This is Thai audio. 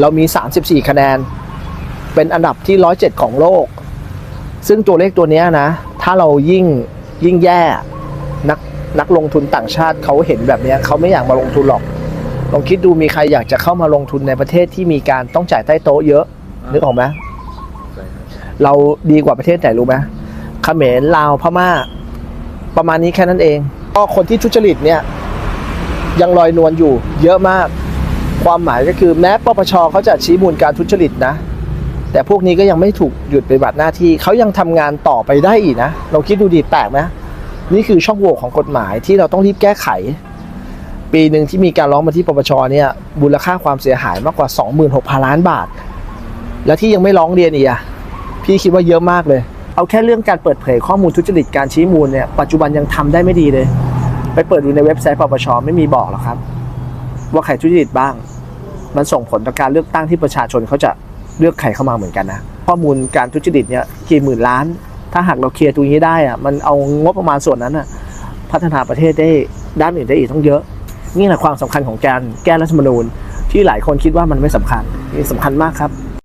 เรามี 34 คะแนน เป็นอันดับที่ 107 ของโลก ซึ่งตัวเลขตัวนี้นะ ถ้าเรายิ่งยิ่งแย่นักนักลงทุนต่างชาติเขาเห็นแบบนี้เขาไม่อยากมาลงทุนหรอกลองคิดดูมีใครอยากจะเข้ามาลงทุนในประเทศที่มีการต้องจ่ายใต้โต๊ะเยอะ นึกออกไหมเราดีกว่าประเทศไหนรู้ไหมเขมรลาวพม่า ประมาณนี้แค่นั้นเองก็คนที่ทุจริตเนี่ย ยังลอยนวลอยู่เยอะมาก ความหมายก็คือแม้ปปชเขาจะชี้มูลการทุจริตนะ แต่พวกนี้ก็ยังไม่ถูกหยุดปฏิบัติหน้าที่เขายังทำงานต่อไปได้อีกนะเราคิดดูดีแปลกไหมนี่คือช่องโหว่ของกฎหมายที่เราต้องรีบแก้ไข ปีหนึ่งที่มีการร้องมาที่ปปชเนี่ยมูลค่าความเสียหายมากกว่า 26,000 ล้านบาท แล้วที่ยังไม่ร้องเรียนอีกอะพี่คิดว่าเยอะมากเลย เอาแค่เรื่องการเปิดเผยข้อมูลทุจริตการชี้มูลเนี่ยปัจจุบันยังทำได้ไม่ดีเลย ไปเปิดดูในเว็บไซต์ปปชไม่มีบอกหรอกครับ ว่าใครทุจริตบ้าง มันส่งผลต่อการเลือกตั้งที่ประชาชนเขาจะเลือกใครเข้ามาเหมือนกันนะข้อมูลการทุจริตเนี่ยกี่หมื่นล้าน ถ้าหากเราเคลียร์ตรงนี้ได้อะมันเอางบประมาณส่วนนั้นอะพัฒนาประเทศได้ด้านอื่นได้อีกต้องเยอะ นี่แหละความสำคัญของการแก้รัฐธรรมนูญที่หลายคนคิดว่ามันไม่สำคัญนี่สำคัญมากครับ